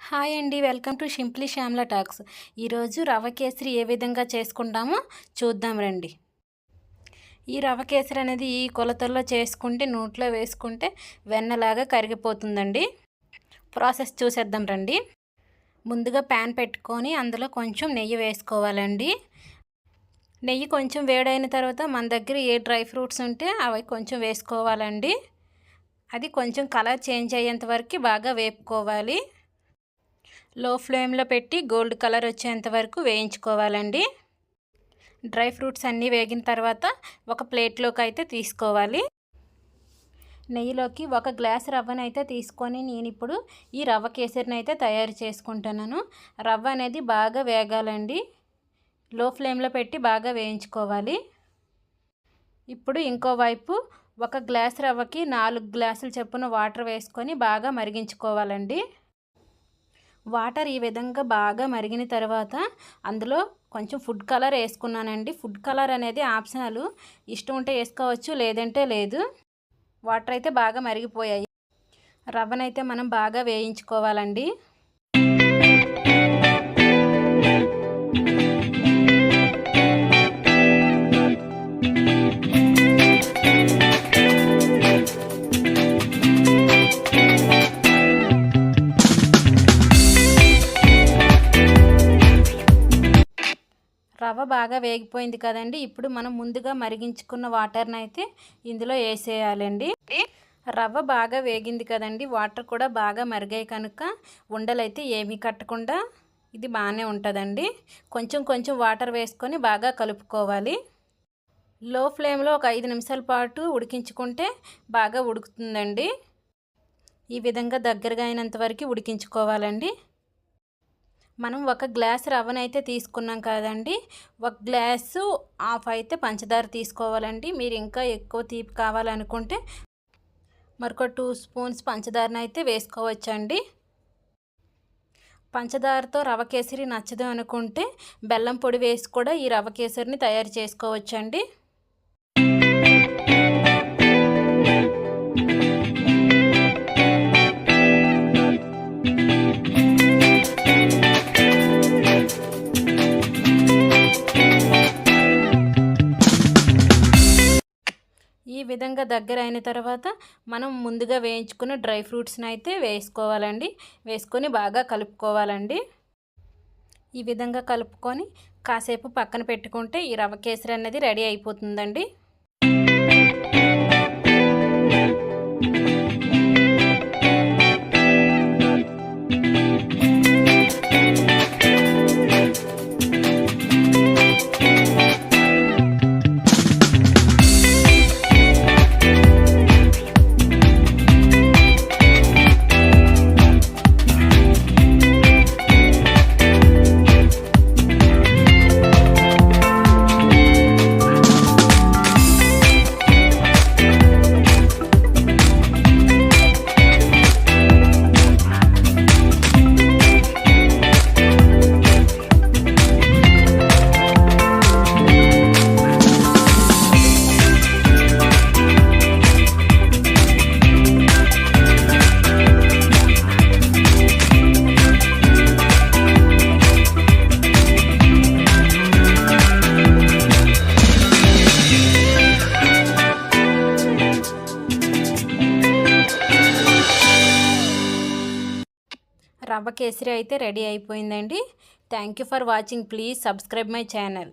Hi అండి welcome to simply Shyamala talks. ఈరోజు రవ కేసరి ఏ విధంగా చేసుకుంటామో చూద్దాం రండి. ఈ రవ కేసరి అనేది ఈ కొలతల్లో చేసుకుంటే నోట్లో వేసుకుంటే వెన్నలాగా కరిగిపోతుందండి. ప్రాసెస్ చూసేద్దాం రండి. ముందుగా ప్యాన్ పెట్టుకొని అందులో కొంచెం నెయ్యి వేసుకోవాలండి. నెయ్యి కొంచెం వేడైన తర్వాత మన దగ్గర ఏ డ్రై ఫ్రూట్స్ ఉంటే అవి కొంచెం వేసుకోవాలండి. అది కొంచెం కలర్ చేంజ్ అయ్యేంత వరకు బాగా వేపుకోవాలి. లో ఫ్లేమ్లో పెట్టి గోల్డ్ కలర్ వచ్చేంత వరకు వేయించుకోవాలండి. డ్రై ఫ్రూట్స్ అన్నీ వేగిన తర్వాత ఒక ప్లేట్లోకి అయితే తీసుకోవాలి. నెయ్యిలోకి ఒక గ్లాస్ రవ్వను అయితే తీసుకొని నేను ఇప్పుడు ఈ రవ్వ కేసరిని అయితే తయారు చేసుకుంటున్నాను. రవ్వ అనేది బాగా వేగాలండి. లో ఫ్లేమ్లో పెట్టి బాగా వేయించుకోవాలి. ఇప్పుడు ఇంకో వైపు ఒక గ్లాస్ రవ్వకి నాలుగు గ్లాసులు చెప్పున వాటర్ వేసుకొని బాగా మరిగించుకోవాలండి. వాటర్ ఈ విధంగా బాగా మరిగిన తర్వాత అందులో కొంచెం ఫుడ్ కలర్ వేసుకున్నానండి. ఫుడ్ కలర్ అనేది ఆప్షనల్. ఇష్టం ఉంటే వేసుకోవచ్చు లేదంటే లేదు. వాటర్ అయితే బాగా మరిగిపోయాయి. రవ్వనైతే మనం బాగా వేయించుకోవాలండి. రవ్వ బాగా వేగిపోయింది కదండి. ఇప్పుడు మనం ముందుగా మరిగించుకున్న వాటర్ని అయితే ఇందులో వేసేయాలండి. రవ్వ బాగా వేగింది కదండి. వాటర్ కూడా బాగా మరిగాయి కనుక ఉండలైతే ఏమీ కట్టకుండా ఇది బాగానే ఉంటుందండి. కొంచెం కొంచెం వాటర్ వేసుకొని బాగా కలుపుకోవాలి. లో ఫ్లేమ్లో ఒక ఐదు నిమిషాల పాటు ఉడికించుకుంటే బాగా ఉడుకుతుందండి. ఈ విధంగా దగ్గరగా అయినంత వరకు ఉడికించుకోవాలండి. మనం ఒక గ్లాస్ రవ్వనైతే తీసుకున్నాం కదండి. ఒక గ్లాసు హాఫ్ అయితే పంచదార తీసుకోవాలండి. మీరు ఇంకా ఎక్కువ తీపి కావాలనుకుంటే మరొక టూ స్పూన్స్ పంచదారని అయితే వేసుకోవచ్చండి. పంచదారతో రవ కేసరి నచ్చదు అనుకుంటే బెల్లం పొడి వేసి కూడా ఈ రవ కేసరిని తయారు చేసుకోవచ్చండి. విధంగా దగ్గర అయిన తర్వాత మనం ముందుగా వేయించుకున్న డ్రై ఫ్రూట్స్ని అయితే వేసుకోవాలండి. వేసుకొని బాగా కలుపుకోవాలండి. ఈ విధంగా కలుపుకొని కాసేపు పక్కన పెట్టుకుంటే ఈ రవ కేసరి అనేది రెడీ అయిపోతుందండి. రవ్వ కేసరి అయితే రెడీ అయిపోయిందండి. Thank you for watching please subscribe my channel